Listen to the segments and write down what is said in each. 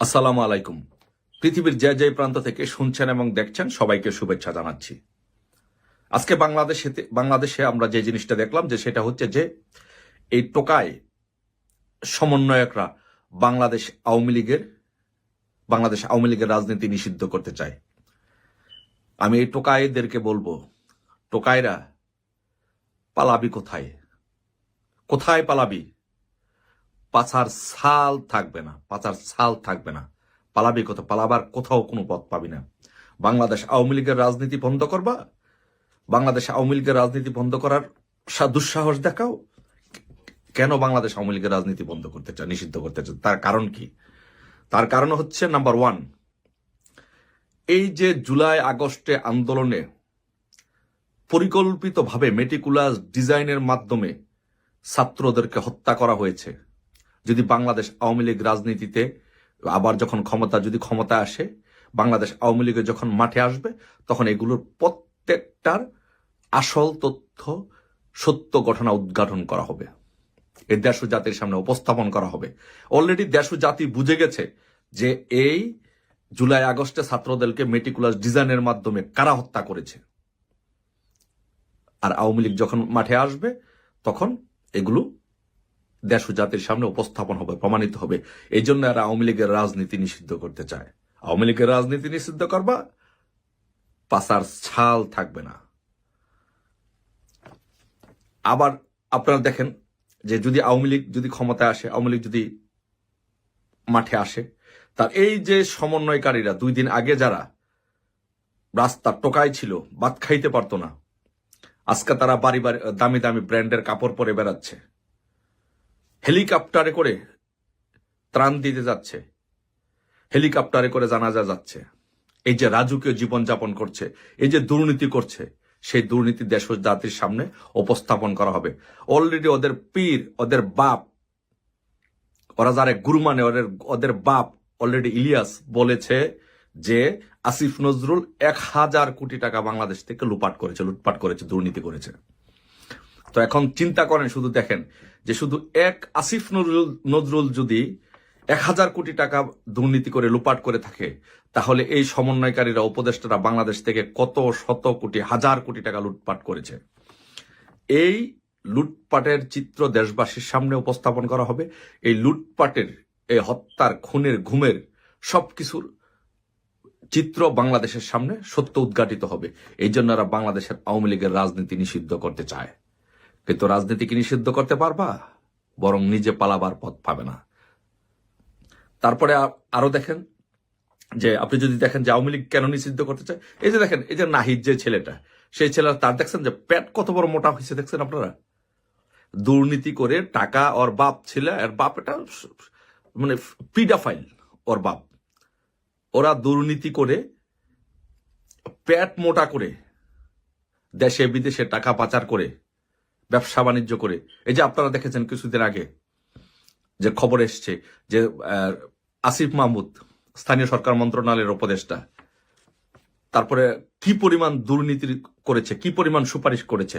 আসসালামু আলাইকুম। পৃথিবীর যে যে প্রান্ত থেকে শুনছেন এবং দেখছেন, সবাইকে শুভেচ্ছা জানাচ্ছি। আজকে বাংলাদেশে বাংলাদেশে আমরা যে জিনিসটা দেখলাম যে সেটা হচ্ছে যে এই টোকায় সমন্বয়করা বাংলাদেশ আওয়ামী লীগের, বাংলাদেশ আওয়ামী লীগের রাজনীতি নিষিদ্ধ করতে চায়। আমি এই টোকাইদেরকে বলব, টোকাইরা পালাবি কোথায়? কোথায় পালাবি? পাছার ছাল থাকবে না পাচার ছাল থাকবে না। পালাবি কোথাও, পালাবার কোথাও কোনো পথ পাবি না। বাংলাদেশ আওয়ামী লীগের রাজনীতি বন্ধ করবা। বাংলাদেশ আওয়ামী লীগের রাজনীতি বন্ধ করার দুঃসাহস দেখাও। কেন বাংলাদেশ আওয়ামী লীগের রাজনীতি বন্ধ করতে চায়, নিষিদ্ধ করতে চায়? তার কারণ কি? তার কারণ হচ্ছে নাম্বার ওয়ান এই যে জুলাই আগস্টে আন্দোলনে পরিকল্পিতভাবে মেটিকুলাস ডিজাইনের মাধ্যমে ছাত্রদেরকে হত্যা করা হয়েছে যদি বাংলাদেশ আওয়ামী লীগ রাজনীতিতে আবার যখন ক্ষমতা, যদি ক্ষমতা আসে, বাংলাদেশ আওয়ামী লীগে যখন মাঠে আসবে, তখন এগুলোর প্রত্যেকটার আসল তথ্য, সত্য ঘটনা উদ্ঘাটন করা হবে। এই দেশ জাতির সামনে উপস্থাপন করা হবে। অলরেডি দেশ জাতি বুঝে গেছে যে এই জুলাই, আগস্টে ছাত্রদেরকে মেটিকুলাস ডিজাইনের মাধ্যমে কারা হত্যা করেছে। আর আওয়ামী লীগ যখন মাঠে আসবে, তখন এগুলো দেশ ও জাতির সামনে উপস্থাপন হবে, প্রমাণিত হবে। এই জন্য এরা আওয়ামী লীগের রাজনীতি নিষিদ্ধ করতে চায়। আওয়ামী লীগের রাজনীতি নিষিদ্ধ করবা পাশার ছাল থাকবে না। আবার আপনারা দেখেন যে যদি আওয়ামী লীগ যদি ক্ষমতায় আসে, আওয়ামী লীগ যদি মাঠে আসে, তার এই যে সমন্বয়কারীরা, দুই দিন আগে যারা রাস্তার টোকাই ছিল, ভাত খাইতে পারতো না, আজকে তারা বাড়ি বাড়ি, দামি দামি ব্র্যান্ডের কাপড় পরে বেড়াচ্ছে। হেলিকপ্টারে করে ত্রাণ দিতে যাচ্ছে। হেলিকপ্টারে করে জানাজা যাচ্ছে। এই যে রাজুকীয় জীবনযাপন করছে, এই যে দুর্নীতি করছে, সেই দুর্নীতি দেশ জাতির সামনে উপস্থাপন করা হবে। অলরেডি ওদের পীর, ওদের বাপ, ওরা যারা গুরু মানে ওদের ওদের বাপ অলরেডি ইলিয়াস বলেছে যে আসিফ নজরুল এক হাজার কোটি টাকা বাংলাদেশ থেকে লুপাট করেছে, লুটপাট করেছে, দুর্নীতি করেছে। তো এখন চিন্তা করেন, শুধু দেখেন যে শুধু এক আসিফ নজরুল যদি এক হাজার কোটি টাকা দুর্নীতি করে লুপাট করে থাকে, তাহলে এই সমন্বয়কারীরা, উপদেষ্টারা বাংলাদেশ থেকে কত শত কোটি, হাজার কোটি টাকা লুটপাট করেছে। এই লুটপাটের চিত্র দেশবাসীর সামনে উপস্থাপন করা হবে। এই লুটপাটের, এই হত্যার খুনের, ঘুমের সবকিছুর চিত্র বাংলাদেশের সামনে সত্য উদ্ঘাটিত হবে। এই জন্য বাংলাদেশের আওয়ামী লীগের রাজনীতি নিষিদ্ধ করতে চায়। কিন্তু রাজনীতি কি নিষিদ্ধ করতে পারবা? বরং নিজে পালাবার পথ পাবে না। তারপরে আরও দেখেন যে, আপনি যদি দেখেন যে আওয়ামী লীগ কেন নিষিদ্ধ করতে চায়, এই যে দেখেন, এই যে নাহিদ যে ছেলেটা, সেই ছেলেটা তার দেখছেন যে পেট কত বড় মোটা হয়েছে, দেখছেন আপনারা? দুর্নীতি করে টাকা ওর বাপ ছিল, আর বাপ এটা মানে পিডাফাইল ওর বাপ। ওরা দুর্নীতি করে পেট মোটা করে দেশে বিদেশে টাকা পাচার করে ব্যবসা বাণিজ্য করে। এই যে আপনারা দেখেছেন কিছুদিন আগে যে খবর এসছে যে আসিফ মাহমুদ, স্থানীয় সরকার মন্ত্রণালয়ের উপদেষ্টা, তারপরে কি পরিমাণ দুর্নীতি করেছে, কি পরিমাণ সুপারিশ করেছে,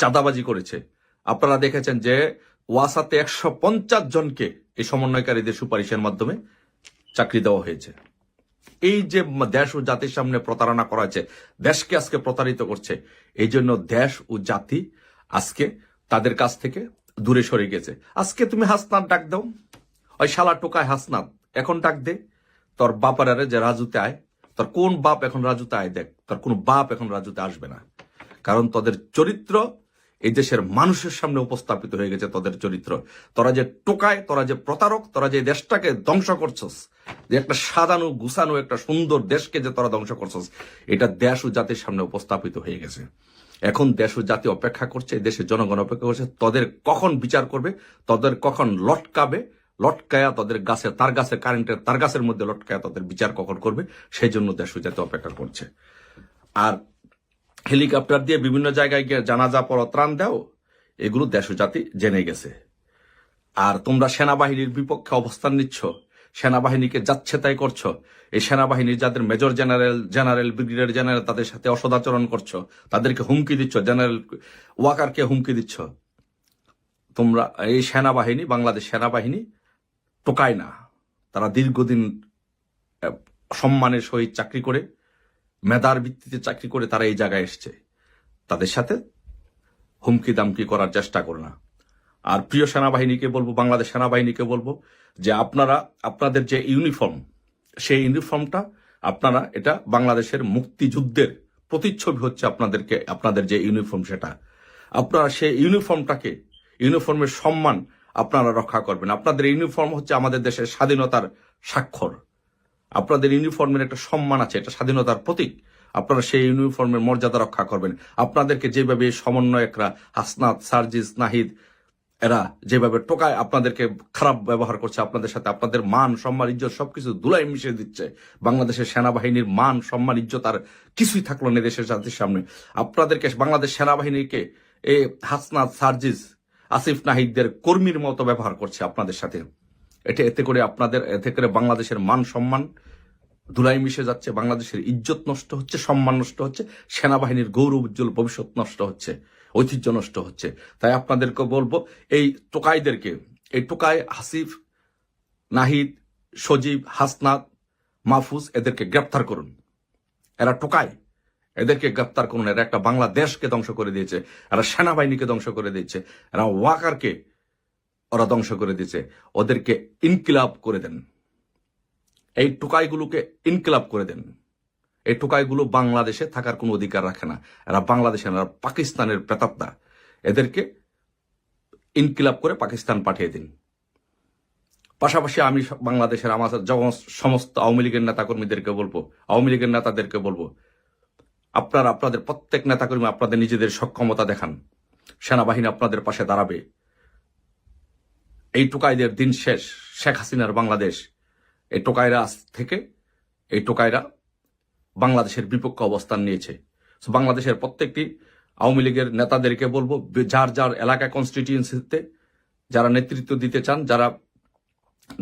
চাঁদাবাজি করেছে। আপনারা দেখেছেন যে ওয়াসাতে একশো পঞ্চাশ জনকে এই সমন্বয়কারীদের সুপারিশের মাধ্যমে চাকরি দেওয়া হয়েছে। এই যে দেশ ও জাতির সামনে প্রতারণা করা হয়েছে, দেশকে আজকে প্রতারিত করছে, এই জন্য দেশ ও জাতি আজকে তাদের কাছ থেকে দূরে সরে গেছে। আজকে তুমি হাসনাত ডাক দাও। ওই শালা টোকায় হাসনাত, এখন ডাক দে। তোর বাপারে যে রাজুতে আয়, তোর কোন বাপ এখন রাজুতে আয় দেখ, তোর কোন বাপ এখন রাজুতে আসবে না। কারণ তোদের চরিত্র এই দেশের মানুষের সামনে উপস্থাপিত হয়ে গেছে তাদের চরিত্র। তোরা যে টোকায়, তোরা যে প্রতারক, তোরা যে দেশটাকে ধ্বংস করছস, যে একটা সাজানো, গুছানো, একটা সুন্দর দেশকে যে তোরা ধ্বংস করছস, এটা দেশ ও জাতির সামনে উপস্থাপিত হয়ে গেছে। এখন দেশ ও জাতি অপেক্ষা করছে দেশের জনগণ অপেক্ষা করছে, তাদের কখন বিচার করবে, তাদের কখন লটকাবে, লটকায়া তাদের গাছে, তার গাছে কারেন্টের, তার গাছের মধ্যে লটকায়া তাদের বিচার কখন করবে, সেই জন্য দেশ ও জাতি অপেক্ষা করছে। আর হেলিকপ্টার দিয়ে বিভিন্ন জায়গায় গিয়ে জানাজা পর ত্রাণ দাও, এগুলো দেশ জাতি জেনে গেছে। আর তোমরা সেনাবাহিনীর বিপক্ষে অবস্থান নিচ্ছ, সেনাবাহিনীকে যাচ্ছে তাই করছ, এই সেনাবাহিনীর যাদের major general general, brigadier general তাদের সাথে অসদাচরণ করছ, তাদেরকে হুমকি দিচ্ছ, জেনারেল ওয়াকারকে হুমকি দিচ্ছ। তোমরা এই সেনাবাহিনী, বাংলাদেশ সেনাবাহিনী টোকায় না। তারা দীর্ঘদিন সম্মানের সহিত চাকরি করে মেধার ভিত্তিতে চাকরি করে তারা এই জায়গায় এসছে। তাদের সাথে হুমকি দামকি করার চেষ্টা করে না। আর প্রিয় সেনাবাহিনীকে বলব, বাংলাদেশ সেনাবাহিনীকে বলব যে আপনারা, আপনাদের যে ইউনিফর্ম, সেই ইউনিফর্মটা আপনারা, এটা বাংলাদেশের মুক্তিযুদ্ধের প্রতিচ্ছবি হচ্ছে আপনাদেরকে, আপনাদের যে ইউনিফর্ম সেটা। আপনারা সেই ইউনিফর্মটাকে, ইউনিফর্মের সম্মান আপনারা রক্ষা করবেন। আপনাদের ইউনিফর্ম হচ্ছে আমাদের দেশের স্বাধীনতার স্বাক্ষর। আপনাদের ইউনিফর্মের একটা সম্মান আছে, এটা স্বাধীনতার প্রতীক। আপনারা সেই ইউনিফর্মের মর্যাদা রক্ষা করবেন। আপনাদেরকে যেভাবে সমন্বয়করা হাসনাত, সার্জিস, নাহিদ, এরা যেভাবে টোকায় আপনাদেরকে খারাপ ব্যবহার করছে, আপনাদের সাথে আপনাদের মান, সম্মান, ইজ্জত সবকিছু দুলাই মিশিয়ে দিচ্ছে। বাংলাদেশের সেনাবাহিনীর মান, সম্মান, ইজ্জত আর কিছুই থাকল না দেশের জাতির সামনে। আপনাদেরকে বাংলাদেশ সেনাবাহিনীকে এ হাসনাত, সার্জিস, আসিফ, নাহিদদের কর্মীর মতো ব্যবহার করছে আপনাদের সাথে। এটা এতে করে আপনাদের, এতে করে বাংলাদেশের মান সম্মান ধুলাই মিশে যাচ্ছে, বাংলাদেশের ইজ্জত নষ্ট হচ্ছে, সম্মান নষ্ট হচ্ছে, সেনাবাহিনীর গৌরব উজ্জ্বল ভবিষ্যৎ নষ্ট হচ্ছে, ঐতিহ্য নষ্ট হচ্ছে। তাই আপনাদেরকে বলব, এই টোকাইদেরকে, এই টোকাই হাসিফ, নাহিদ, সজীব, হাসনাত, মাহফুজ, এদেরকে গ্রেপ্তার করুন। এরা টোকায় এদেরকে গ্রেপ্তার করুন। এরা একটা বাংলাদেশকে ধ্বংস করে দিয়েছে। এরা সেনাবাহিনীকে ধ্বংস করে দিয়েছে। এরা ওয়াকারকে ওরা ধ্বংস করে দিয়েছে। ওদেরকে ইনকিলাব করে দেন। এই টোকাইগুলোকে ইনকিলাব করে দেন। এই টোকাইগুলো বাংলাদেশে থাকার কোনো অধিকার রাখে না। এরা বাংলাদেশে না, পাকিস্তানের প্রেতাত্মা। এদেরকে ইনকিলাব করে পাকিস্তান পাঠিয়ে দিন। পাশাপাশি আমি বাংলাদেশের আমার সমস্ত আওয়ামী লীগের নেতাকর্মীদেরকে বলব আওয়ামী লীগের নেতাদেরকে বলব আপনারা আপনাদের প্রত্যেক নেতাকর্মী আপনাদের নিজেদের সক্ষমতা দেখান। সেনাবাহিনী আপনাদের পাশে দাঁড়াবে। এই টোকাইদের দিন শেষ। শেখ হাসিনার বাংলাদেশ। এই টোকাইরা থেকে এই টোকাইরা বাংলাদেশের বিপক্ষে অবস্থান নিয়েছে। বাংলাদেশের প্রত্যেকটি আওয়ামী লীগের নেতাদেরকে বলব, যার যার এলাকা কনস্টিটিউয়েন্সিতে যারা নেতৃত্ব দিতে চান, যারা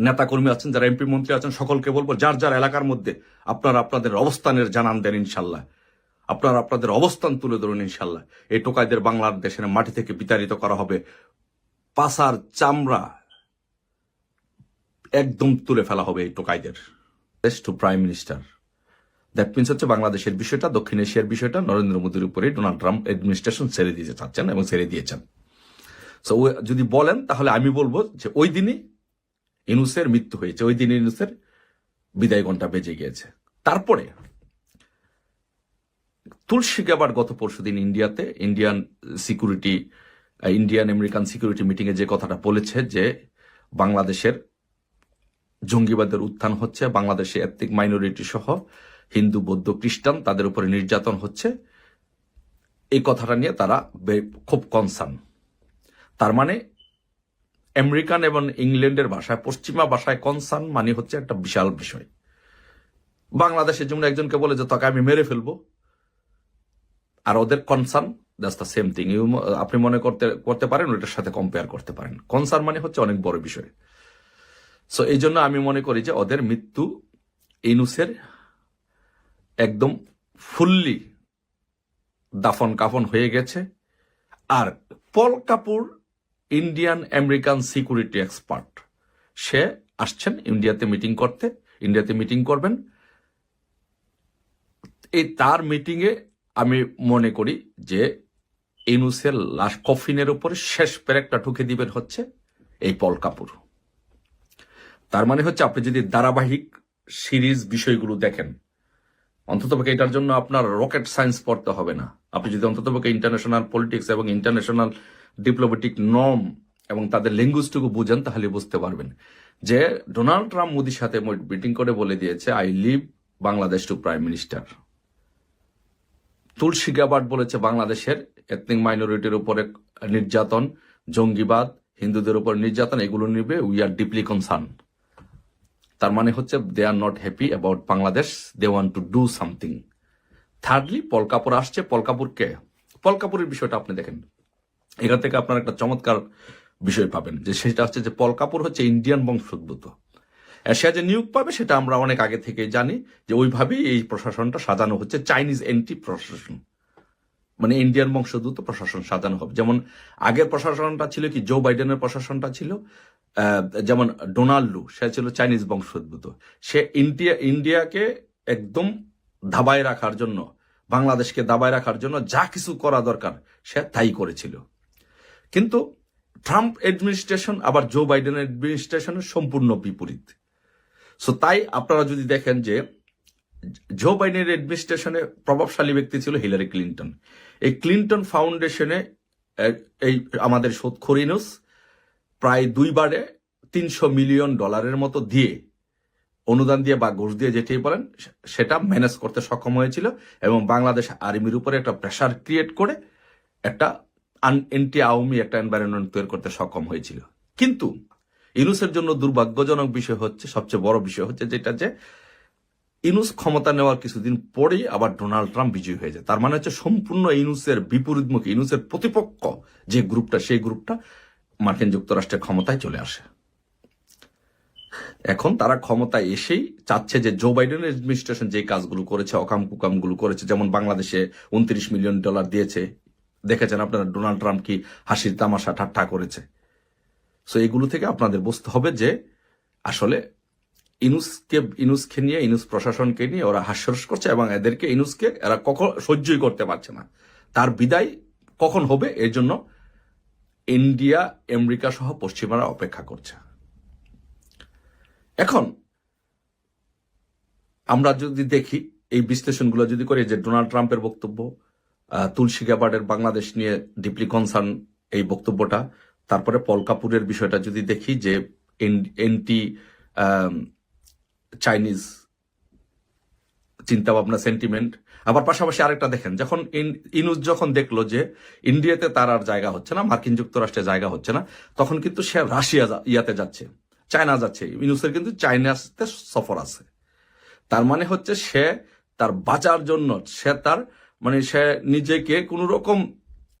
নেতাকর্মী আছেন, যারা এমপি মন্ত্রী আছেন, সকলকে বলব, যার যার এলাকার মধ্যে আপনারা আপনাদের অবস্থানের জানান দেন ইনশাল্লাহ আপনারা আপনাদের অবস্থান তুলে ধরুন ইনশাল্লাহ এই টোকাইদের বাংলাদেশের মাটি থেকে বিতাড়িত করা হবে। পাসার চামড়া একদম তুলে ফেলা হবে এই টোকাইদের। To prime minister that means হচ্ছে বাংলাদেশের বিষয়টা, দক্ষিণ এশিয়ার বিষয়টা, নরেন্দ্র মোদীর উপরে ডোনাল্ড ট্রাম্প অ্যাডমিনিস্ট্রেশন ছেড়ে দিতে চাচ্ছেন এবং ছেড়ে দিয়েছেন। সো যদি বলেন, তাহলে আমি বলব যে ওই দিনই ইনুসের মৃত্যু হয়েছে। ওই দিন ইনুসের বিদায় ঘণ্টা বেজে গিয়েছে। তারপরে, তুলসী গ্যাবার গত পরশুদিন ইন্ডিয়াতে Indian security Indian American security মিটিংয়ে যে কথাটা বলেছে যে বাংলাদেশের জঙ্গিবাদের উত্থান হচ্ছে, বাংলাদেশে এথনিক মাইনরিটি সহ হিন্দু, বৌদ্ধ, খ্রিস্টান তাদের উপরে নির্যাতন হচ্ছে। এই কথাটা নিয়ে তারা খুব কনসার্ন তার মানে আমেরিকান এবং ইংল্যান্ডের ভাষায়, পশ্চিমা ভাষায় কনসার্ন মানে হচ্ছে একটা বিশাল বিষয়। বাংলাদেশের যেমন একজনকে বলে যে, তাকে আমি মেরে ফেলব। আর ওদের concern that's the same thing আপনি মনে করতে করতে পারেন, ওটার সাথে কম্পেয়ার করতে পারেন। কনসার্ন মানে হচ্ছে অনেক বড় বিষয়। সো এই জন্য আমি মনে করি যে ওদের মৃত্যু ইনুসের একদম ফুললি দাফন কাফন হয়ে গেছে। আর Paul Kapur Indian American security expert. সে আসছেন ইন্ডিয়াতে মিটিং করতে। ইন্ডিয়াতে মিটিং করবেন। এই তার মিটিংয়ে আমি মনে করি যে ইনুসের লাশ কফিনের উপরে শেষ প্যারেকটা ঠুকে দিবেন হচ্ছে এই পল কাপুর। তার মানে হচ্ছে আপনি যদি ধারাবাহিক সিরিজ বিষয়গুলো দেখেন, অন্ততপক্ষে এটার জন্য আপনার রকেট সায়েন্স পড়তে হবে না। আপনি যদি অন্ততপক্ষে ইন্টারন্যাশনাল পলিটিক্স এবং ইন্টারন্যাশনাল ডিপ্লোমেটিক নর্ম এবং তাদের ল্যাঙ্গুয়েজটুকু বুঝেন, তাহলে বুঝতে পারবেন যে ডোনাল্ড ট্রাম্প মোদির সাথে মিটিং করে বলে দিয়েছে, I leave Bangladesh to prime minister. Tulsi Gabbard বলেছে, বাংলাদেশের এথনিক মাইনরিটির উপরে নির্যাতন, জঙ্গিবাদ, হিন্দুদের উপর নির্যাতন, এগুলো নিবে উই আর ডিপলি কনসার্ন তার মানে হচ্ছে they are not happy about Bangladesh they want to do something thirdly পলকাপুর আসছে। পলকাপুরকে পলকাপুরের বিষয়টা আপনি দেখেন। এখান থেকে আপনার একটা চমৎকার বিষয় পাবেন যে সেটা হচ্ছে যে পলকাপুর হচ্ছে ইন্ডিয়ান বংশোদ্ভূত। এশিয়া যে নিয়োগ পাবে সেটা আমরা অনেক আগে থেকে জানি যে ওইভাবেই এই প্রশাসনটা সাজানো হচ্ছে চাইনিজ এন্টি প্রশাসন মানে ইন্ডিয়ান বংশোদ্ভূত প্রশাসন সাজানো হবে। যেমন আগের প্রশাসনটা ছিল কি জো বাইডেনের প্রশাসনটা ছিল যেমন ডোনাল্ডো সে ছিল চাইনিজ বংশোদ্ভূত। সে ইন্ডিয়া, ইন্ডিয়াকে একদম দাবায় রাখার জন্য, বাংলাদেশকে দাবায় রাখার জন্য যা কিছু করা দরকার, সে তাই করেছিল। কিন্তু ট্রাম্প অ্যাডমিনিস্ট্রেশন আবার জো বাইডেন অ্যাডমিনিস্ট্রেশনের সম্পূর্ণ বিপরীত। সো তাই আপনারা যদি দেখেন যে জো বাইডেনের অ্যাডমিনিস্ট্রেশনে প্রভাবশালী ব্যক্তি ছিল হিলারি ক্লিন্টন এই ক্লিন্টন ফাউন্ডেশনে এই আমাদের সোৎখরিনুস প্রায় দুইবারে তিনশো মিলিয়ন ডলারের মতো দিয়ে অনুদান দিয়ে বা ঘুষ দিয়ে যেটি বলেন, সেটা ম্যানেজ করতে সক্ষম হয়েছিল এবং বাংলাদেশ আর্মির উপরে একটা প্রেশার ক্রিয়েট করে একটা এন্টি আওয়ামী একটা এনভায়রনমেন্ট তৈরি করতে সক্ষম হয়েছিল। কিন্তু ইনুসের জন্য দুর্ভাগ্যজনক বিষয় হচ্ছে, সবচেয়ে বড় বিষয় হচ্ছে যেটা যে ইনুস ক্ষমতা নেওয়ার কিছুদিন পরেই আবার ডোনাল্ড ট্রাম্প বিজয়ী হয়ে যায়। তার মানে হচ্ছে সম্পূর্ণ ইনুসের বিপরীতমুখী, ইনুসের প্রতিপক্ষ যে গ্রুপটা, সেই গ্রুপটা মার্কিন যুক্তরাষ্ট্রের ক্ষমতায় চলে আসে। এখন তারা ক্ষমতায় এসেই চাচ্ছে যে জো বাইডেন অ্যাডমিনিস্ট্রেশন যে কাজগুলো করেছে অকাম কুকামগুলো করেছে, যেমন বাংলাদেশে উনত্রিশ মিলিয়ন ডলার দিয়েছে। দেখেছেন আপনারা ডোনাল্ড ট্রাম্প কি হাসির তামাশা ঠাট্টা করেছে? সো এগুলো থেকে আপনাদের বুঝতে হবে যে আসলে ইনুসকে ইনুসকে নিয়ে, ইনুস প্রশাসনকে নিয়ে ওরা হাস্যরস করছে এবং এদেরকে ইনুসকে এরা কখন সহ্যই করতে পারছে না। তার বিদায় কখন হবে এর জন্য ইন্ডিয়া, আমেরিকা সহ পশ্চিমারা অপেক্ষা করছে। এখন আমরা যদি দেখি, এই বিশ্লেষণগুলো যদি করি যে ডোনাল্ড ট্রাম্পের বক্তব্য তুলসী গ্যাবার্ডের বাংলাদেশ নিয়ে ডিপলি কনসার্ন এই বক্তব্যটা, তারপরে পল কাপুরের বিষয়টা যদি দেখি, যে এন্টি চাইনিজ চিন্তা ভাবনা সেন্টিমেন্ট আবার পাশাপাশি আরেকটা দেখেন, যখন ইন- ইনুস যখন দেখল যে ইন্ডিয়াতে তার আর জায়গা হচ্ছে না, মার্কিন যুক্তরাষ্ট্রে জায়গা হচ্ছে না, তখন কিন্তু সে রাশিয়া ইয়াতে যাচ্ছে, চায়না যাচ্ছে। ইনুসের কিন্তু চায়নাতে সফর আছে। তার মানে হচ্ছে সে তার বাঁচার জন্য, সে তার মানে সে নিজেকে কোনো রকম